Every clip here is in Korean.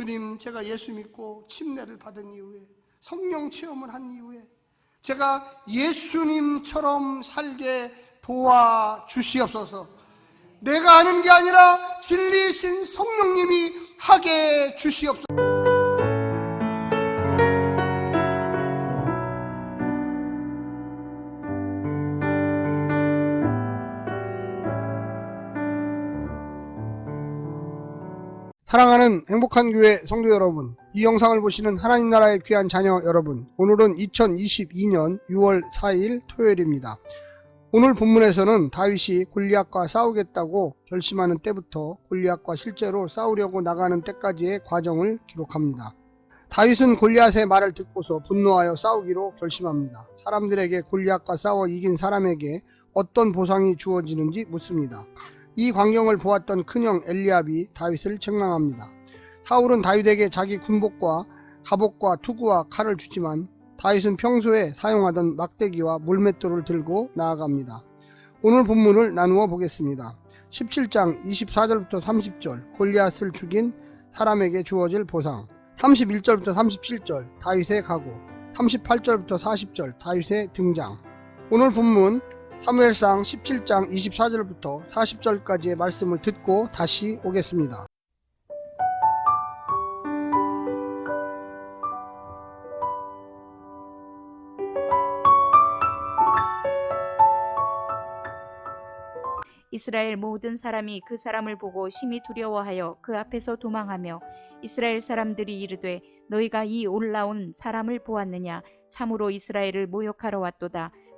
주님, 제가 예수 믿고 침례를 받은 이후에 성령 체험을 한 이후에 제가 예수님처럼 살게 도와 주시옵소서. 내가 하는 게 아니라 진리이신 성령님이 하게 주시옵소서. 사랑하는 행복한 교회 성도 여러분, 이 영상을 보시는 하나님 나라의 귀한 자녀 여러분, 오늘은 2022년 6월 4일 토요일입니다. 오늘 본문에서는 다윗이 골리앗과 싸우겠다고 결심하는 때부터 골리앗과 실제로 싸우려고 나가는 때까지의 과정을 기록합니다. 다윗은 골리앗의 말을 듣고서 분노하여 싸우기로 결심합니다. 사람들에게 골리앗과 싸워 이긴 사람에게 어떤 보상이 주어지는지 묻습니다. 이 광경을 보았던 큰형 엘리압이 다윗을 책망합니다. 사울은 다윗에게 자기 군복과 갑옷과 투구와 칼을 주지만 다윗은 평소에 사용하던 막대기와 물맷돌을 들고 나아갑니다. 오늘 본문을 나누어 보겠습니다. 17장 24절부터 30절 골리앗을 죽인 사람에게 주어질 보상 31절부터 37절 다윗의 각오 38절부터 40절 다윗의 등장 오늘 본문 사무엘상 17장 24절부터 40절까지의 말씀을 듣고 다시 오겠습니다. 이스라엘 모든 사람이 그 사람을 보고 심히 두려워하여 그 앞에서 도망하며 이스라엘 사람들이 이르되 너희가 이 올라온 사람을 보았느냐 참으로 이스라엘을 모욕하러 왔도다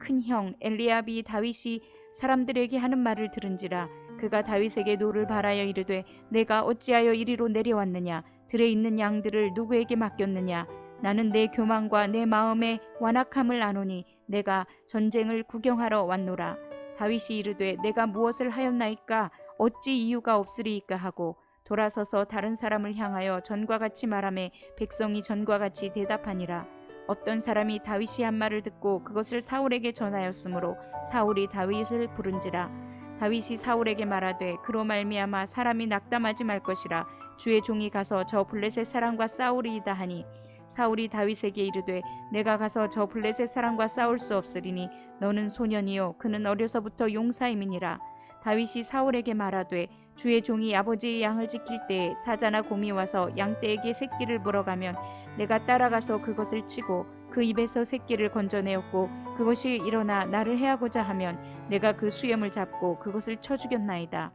큰 형 엘리압이 다윗이 사람들에게 하는 말을 들은지라 그가 다윗에게 노를 바라여 이르되 내가 어찌하여 이리로 내려왔느냐? 들에 있는 양들을 누구에게 맡겼느냐? 나는 내 교만과 내 마음의 완악함을 아노니 내가 전쟁을 구경하러 왔노라. 다윗이 이르되 내가 무엇을 하였나이까? 어찌 이유가 없으리이까? 하고 돌아서서 다른 사람을 향하여 전과 같이 말하매 백성이 전과 같이 대답하니라 어떤 사람이 다윗이 한 말을 듣고 그것을 사울에게 전하였으므로 사울이 다윗을 부른지라. 다윗이 사울에게 말하되 그로 말미암아 사람이 낙담하지 말 것이라. 주의 종이 가서 저 블레셋 사람과 싸우리이다 하니. 사울이 다윗에게 이르되 내가 가서 저 블레셋 사람과 싸울 수 없으리니 너는 소년이요 그는 어려서부터 용사임이니라. 다윗이 사울에게 말하되 주의 종이 아버지의 양을 지킬 때에 사자나 곰이 와서 양떼에게 새끼를 물어가면 내가 따라가서 그것을 치고 그 입에서 새끼를 건져내었고 그것이 일어나 나를 해하고자 하면 내가 그 수염을 잡고 그것을 쳐 죽였나이다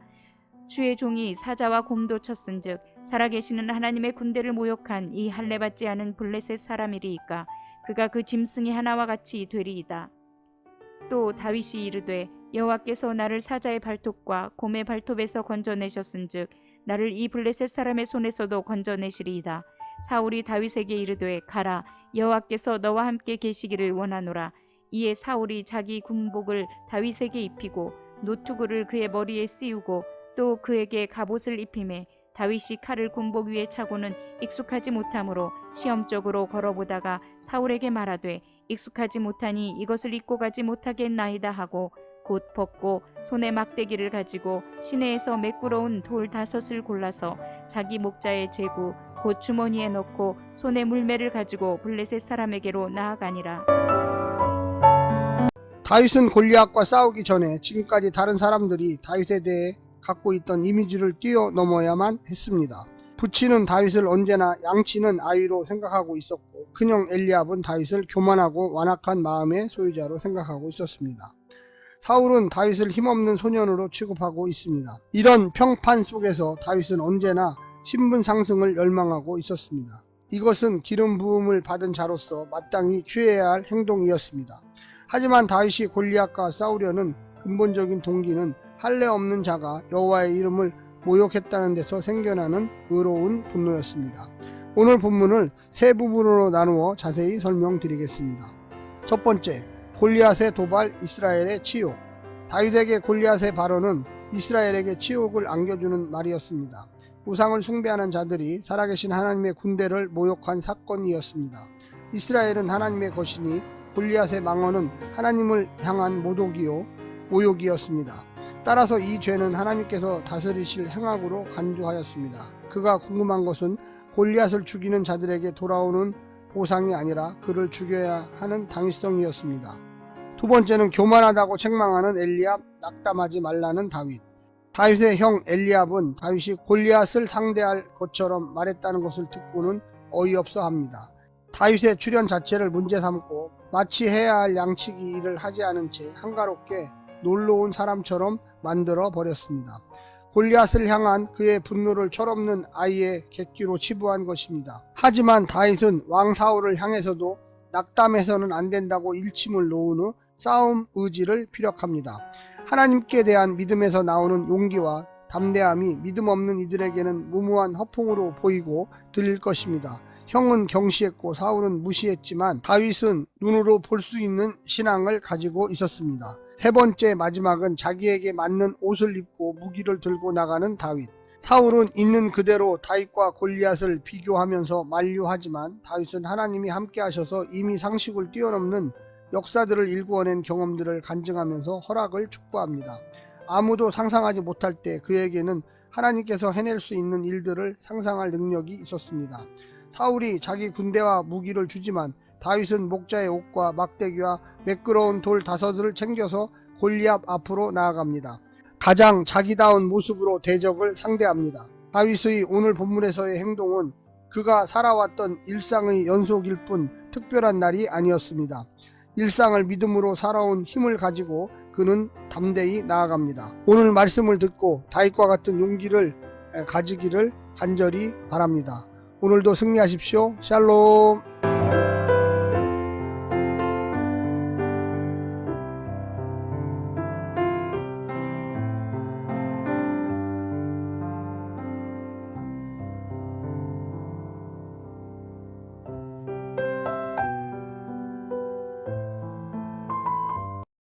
주의 종이 사자와 곰도 쳤은즉 살아계시는 하나님의 군대를 모욕한 이 할례 받지 않은 블레셋 사람이리이까 그가 그 짐승이 하나와 같이 되리이다. 또 다윗이 이르되 여호와께서 나를 사자의 발톱과 곰의 발톱에서 건져내셨은즉 나를 이 블레셋 사람의 손에서도 건져내시리이다. 사울이 다윗에게 이르되 가라 여호와께서 너와 함께 계시기를 원하노라. 이에 사울이 자기 군복을 다윗에게 입히고 노투구를 그의 머리에 씌우고 또 그에게 갑옷을 입히매 다윗이 칼을 군복 위에 차고는 익숙하지 못하므로 시험적으로 걸어보다가 사울에게 말하되 익숙하지 못하니 이것을 입고 가지 못하겠나이다 하고 곧 벗고 손에 막대기를 가지고 시내에서 매꾸러운 돌 다섯을 골라서 자기 목자의 제구 곧 주머니에 넣고 손에 물매를 가지고 블레셋 사람에게로 나아가니라 다윗은 골리앗과 싸우기 전에 지금까지 다른 사람들이 다윗에 대해 갖고 있던 이미지를 뛰어넘어야만 했습니다. 부치는 다윗을 언제나 양치는 아이로 생각하고 있었고 큰형 엘리압은 다윗을 교만하고 완악한 마음의 소유자로 생각하고 있었습니다. 사울은 다윗을 힘없는 소년으로 취급하고 있습니다. 이런 평판 속에서 다윗은 언제나 신분 상승을 열망하고 있었습니다. 이것은 기름 부음을 받은 자로서 마땅히 취해야 할 행동이었습니다. 하지만 다윗이 골리앗과 싸우려는 근본적인 동기는 할례 없는 자가 여호와의 이름을 모욕했다는 데서 생겨나는 의로운 분노였습니다. 오늘 본문을 세 부분으로 나누어 자세히 설명드리겠습니다. 첫 번째, 골리앗의 도발 이스라엘의 치욕. 다윗에게 골리앗의 발언은 이스라엘에게 치욕을 안겨주는 말이었습니다. 우상을 숭배하는 자들이 살아계신 하나님의 군대를 모욕한 사건이었습니다. 이스라엘은 하나님의 것이니 골리앗의 망언은 하나님을 향한 모독이요 모욕이었습니다. 따라서 이 죄는 하나님께서 다스리실 행악으로 간주하였습니다. 그가 궁금한 것은 골리앗을 죽이는 자들에게 돌아오는 보상이 아니라 그를 죽여야 하는 당위성이었습니다. 두 번째는 교만하다고 책망하는 엘리압, 낙담하지 말라는 다윗. 다윗의 형 엘리압은 다윗이 골리앗을 상대할 것처럼 말했다는 것을 듣고는 어이없어 합니다. 다윗의 출현 자체를 문제 삼고 마치 해야 할 양치기 일을 하지 않은 채 한가롭게 놀러 온 사람처럼 만들어 버렸습니다. 골리앗을 향한 그의 분노를 철없는 아이의 객기로 치부한 것입니다. 하지만 다윗은 왕 사울을 향해서도 낙담해서는 안 된다고 일침을 놓은 후 싸움 의지를 피력합니다. 하나님께 대한 믿음에서 나오는 용기와 담대함이 믿음 없는 이들에게는 무모한 허풍으로 보이고 들릴 것입니다. 형은 경시했고 사울은 무시했지만 다윗은 눈으로 볼 수 있는 신앙을 가지고 있었습니다. 세 번째 마지막은 자기에게 맞는 옷을 입고 무기를 들고 나가는 다윗. 사울은 있는 그대로 다윗과 골리앗을 비교하면서 만류하지만 다윗은 하나님이 함께 하셔서 이미 상식을 뛰어넘는 역사들을 일구어낸 경험들을 간증하면서 허락을 촉구합니다. 아무도 상상하지 못할 때 그에게는 하나님께서 해낼 수 있는 일들을 상상할 능력이 있었습니다. 사울이 자기 군대와 무기를 주지만 다윗은 목자의 옷과 막대기와 매끄러운 돌 다섯을 챙겨서 골리압 앞으로 나아갑니다. 가장 자기다운 모습으로 대적을 상대합니다. 다윗의 오늘 본문에서의 행동은 그가 살아왔던 일상의 연속일 뿐 특별한 날이 아니었습니다. 일상을 믿음으로 살아온 힘을 가지고 그는 담대히 나아갑니다. 오늘 말씀을 듣고 다윗과 같은 용기를 가지기를 간절히 바랍니다. 오늘도 승리하십시오. 샬롬.